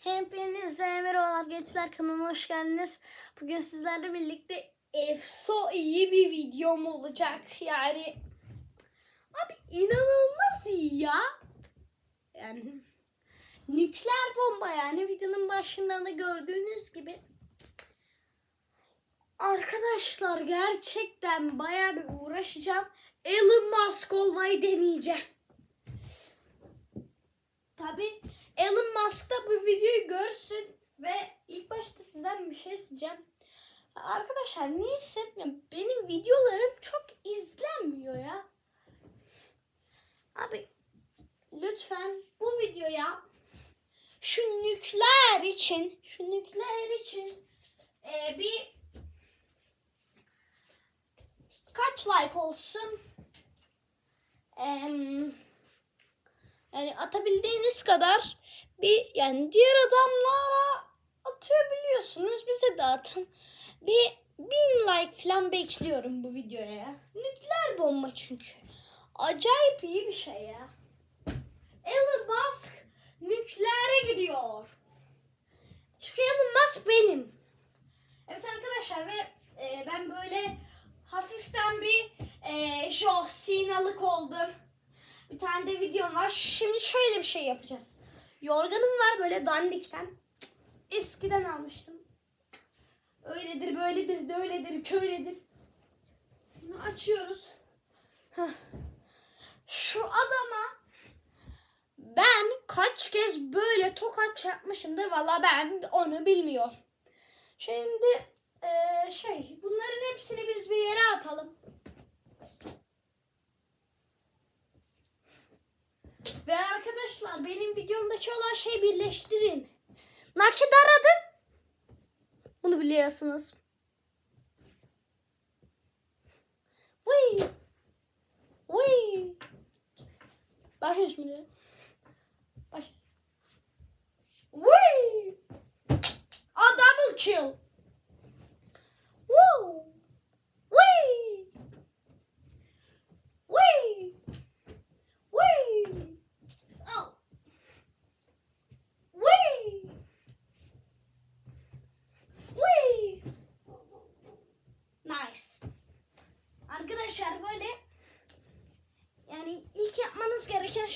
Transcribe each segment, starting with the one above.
Hepinize merhabalar gençler kanalıma hoş geldiniz. Bugün sizlerle birlikte efso iyi bir videom olacak. Yani abi inanılmaz iyi ya. Yani nükleer bomba yani videonun başından da gördüğünüz gibi. Arkadaşlar gerçekten bayağı bir uğraşacağım. Elon Musk olmayı deneyeceğim. Tabi Elon Musk da bu videoyu görsün ve ilk başta sizden bir şey isteyeceğim. Arkadaşlar niyeyse benim videolarım çok izlenmiyor ya. Abi lütfen bu videoya şu nükleer için şu nükleer için e, bir kaç like olsun? Eee yani atabildiğiniz kadar bir yani diğer adamlara atabiliyorsunuz. Bize de atın. Bir bin like falan bekliyorum bu videoya. Nükleer bomba çünkü. Acayip iyi bir şey ya. Elon Musk nükleere gidiyor. Çünkü Elon Musk benim. Evet arkadaşlar ve e, ben böyle hafiften bir e, John Cena'lık oldum. Bir tane de videom var. Şimdi şöyle bir şey yapacağız. Yorganım var böyle dandikten. Eskiden almıştım. Öyledir, böyledir, de öyledir, köyledir. Bunu açıyoruz. Şu adama ben kaç kez böyle tokat çarpmışımdır. Valla ben onu bilmiyorum. Şimdi eee, şey bunların hepsini biz bir yere atalım. Ve arkadaşlar benim videomdaki olan şeyi birleştirin. Nakit aradım. Bunu biliyorsunuz. Vıy. Vıy. Bakın şimdi. Bak. Vıy. A double kill.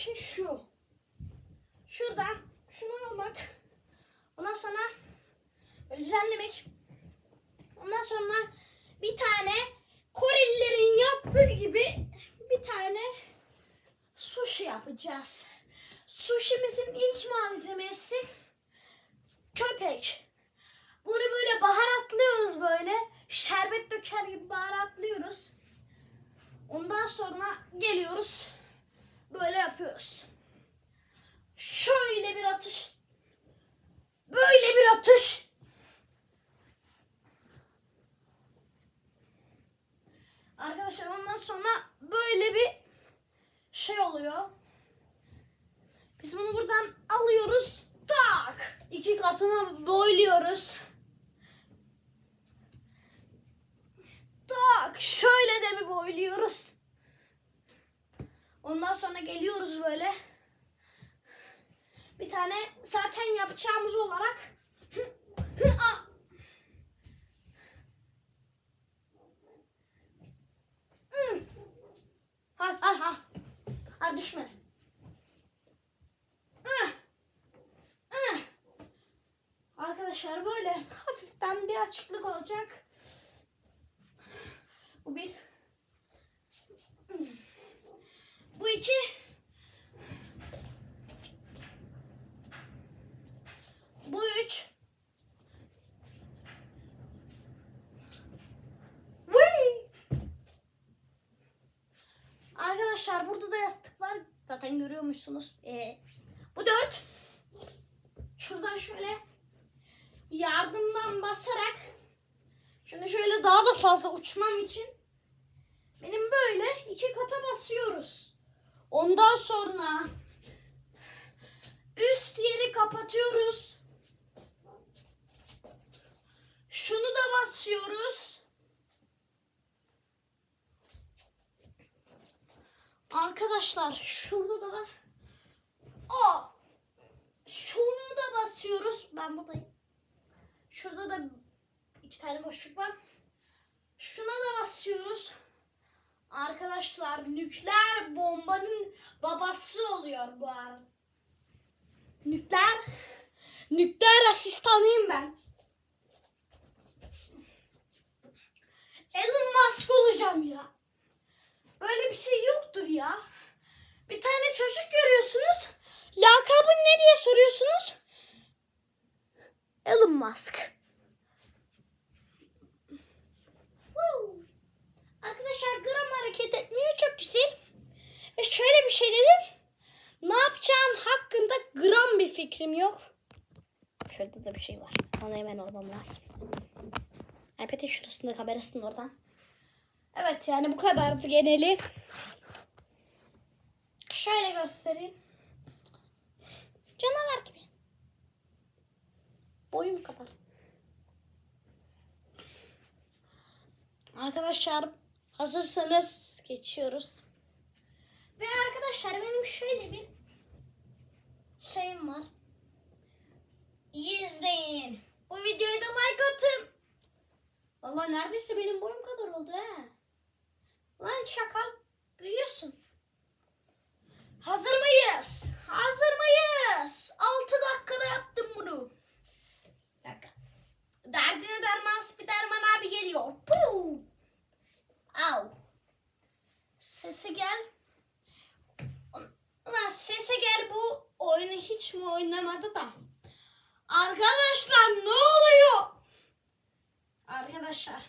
Şey şu. Şuradan şunu almak. Ondan sonra böyle düzenlemek. Ondan sonra bir tane Korelilerin yaptığı gibi bir tane sushi yapacağız. Sushi'mizin ilk malzemesi köpek. Bunu böyle baharatlıyoruz böyle. Şerbet döker gibi baharatlıyoruz. Ondan sonra geliyoruz. Böyle yapıyoruz. Şöyle bir atış. Böyle bir atış. Arkadaşlar ondan sonra böyle bir şey oluyor. Biz bunu buradan alıyoruz. Tak. İki katına boyluyoruz. Tak. Şöyle de bir boyluyoruz. Ondan sonra geliyoruz böyle. Bir tane zaten yapacağımız olarak! Ha ha ha. Ha düşme. Arkadaşlar böyle hafiften bir açıklık olacak. Bu bir. Bu iki. Bu üç. Vıy! Arkadaşlar burada da yastık var. Zaten görüyormuşsunuz. Ee, bu dört. Şuradan şöyle yardımdan basarak şunu şöyle daha da fazla uçmam için benim böyle iki kata basıyoruz. Ondan sonra üst yeri kapatıyoruz. Şunu da basıyoruz. Arkadaşlar şurada da var. Aa! Şunu da basıyoruz. ben buradayım. Şurada da iki tane boşluk var. Şuna da basıyoruz. Arkadaşlar nükleer bombanın babası oluyor bu arada. Nükleer nükleer asistanıyım ben. Elon Musk olacağım ya. Böyle bir şey yoktur ya. Bir tane çocuk görüyorsunuz. Lakabın ne diye soruyorsunuz? Elon Musk. Arkadaşlar gram hareket etmiyor çok güzel. Ve şöyle bir şey dedim. Ne yapacağım hakkında gram bir fikrim yok. Şurada da bir şey var. Onu hemen almam lazım. iPad'in şurasında kamerasının oradan. Evet yani bu kadardı geneli. Şöyle göstereyim. Canavar gibi. Boyum kadar. Arkadaşlar hazırsanız geçiyoruz. Ve arkadaşlar benim şöyle bir şeyim var. İyi izleyin. Bu videoya da like atın. Vallahi neredeyse benim boyum kadar oldu he. Lan çakal büyüyorsun. Hazır mıyız? Hazır mıyız? 6 dakikada yaptım bunu. Bir dakika. Derdine derman Spiderman abi geliyor. Puu. Au. Sesi gel. Ulan sese gel bu oyunu hiç mi oynamadı da. Arkadaşlar ne oluyor? Arkadaşlar.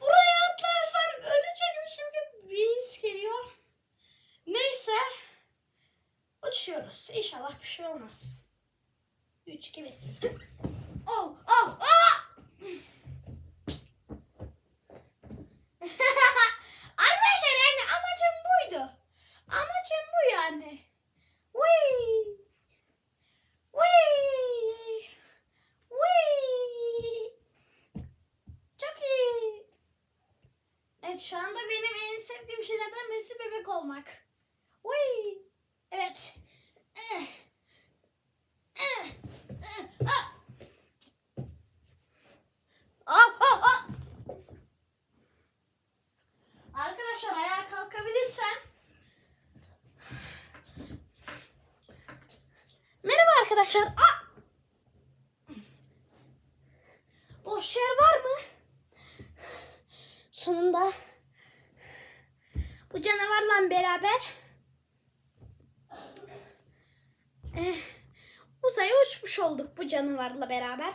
Buraya atlarsam ölecekmişim gibi bir his geliyor. Neyse. Uçuyoruz. İnşallah bir şey olmaz. 3, 2, 1. Oh, oh, oh! Arkadaşlar yani amacım buydu. Amacım bu yani. Whee! Whee! Whee! Çok iyi. Evet şu anda benim en sevdiğim şeylerden birisi bebek olmak. Whee! Evet. Eh. Eh. Eh. Ah. Ah, ah. Arkadaşlar ayağa kalkabilirsem. Merhaba arkadaşlar. Ah! Boş yer var mı? Sonunda bu canavarla beraber eh, uzaya uçmuş olduk bu canavarla beraber.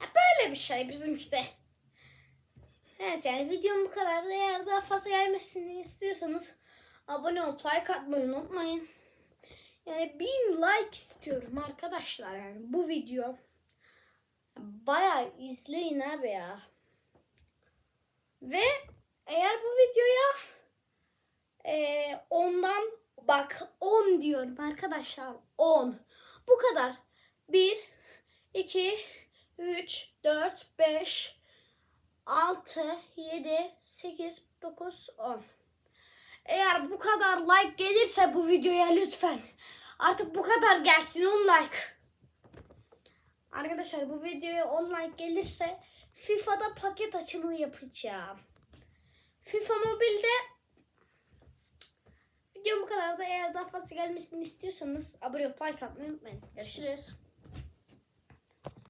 Ya böyle bir şey bizim işte. Evet yani videom bu kadar. Eğer daha fazla gelmesini istiyorsanız abone olup like atmayı unutmayın. Yani bin like istiyorum arkadaşlar yani bu video. Bayağı izleyin abi ya. Ve eğer bu videoya e, ondan bak 10 diyorum arkadaşlar 10. Bu kadar. 1 2 3 4 5 6 7 8 9 10. Eğer bu kadar like gelirse bu videoya lütfen artık bu kadar gelsin 10 like. Arkadaşlar bu videoya 10 like gelirse FIFA'da paket açılımı yapacağım. FIFA Mobile'de videom bu kadar da eğer daha fazla gelmesini istiyorsanız abone olup like atmayı unutmayın. Görüşürüz.